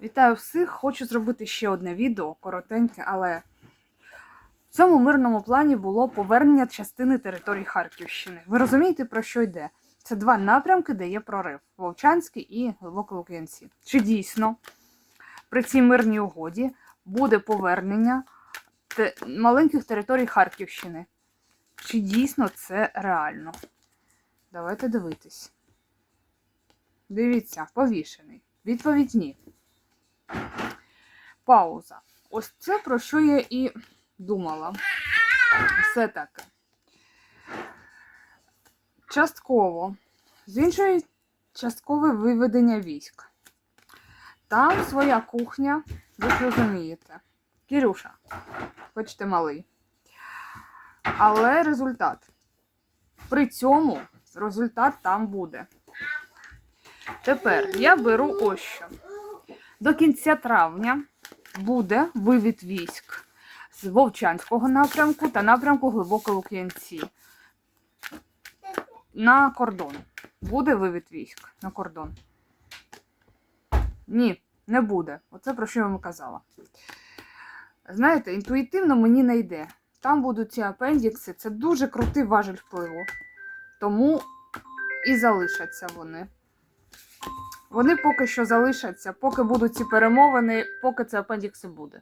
Вітаю всіх! Хочу зробити ще одне відео, коротеньке, але в цьому мирному плані було повернення частини території Харківщини. Ви розумієте, про що йде? Це два напрямки, де є прорив: Вовчанський і Глибоке Лук'янці. Чи дійсно при цій мирній угоді буде повернення те- маленьких територій Харківщини? Чи дійсно це реально? Давайте дивитись. Дивіться, повішений. Відповідь ні. Пауза. Ось це про що я і думала. Все таки. Частково. З іншої часткове виведення військ. Там своя кухня, ви розумієте. Кірюша, хоч ти малий. Але результат. При цьому результат там буде. Тепер я беру ось що. До кінця травня буде вивід військ з Вовчанського напрямку та напрямку Глибоке Лук'янці. На кордон. Буде вивід військ на кордон. Ні, не буде. Оце про що я вам казала. Знаєте, інтуїтивно мені не йде. Там будуть ці апендікси, це дуже крутий важель впливу. Тому і залишаться вони. Вони поки що залишаться, поки будуть ці перемовини, поки це апендікси буде.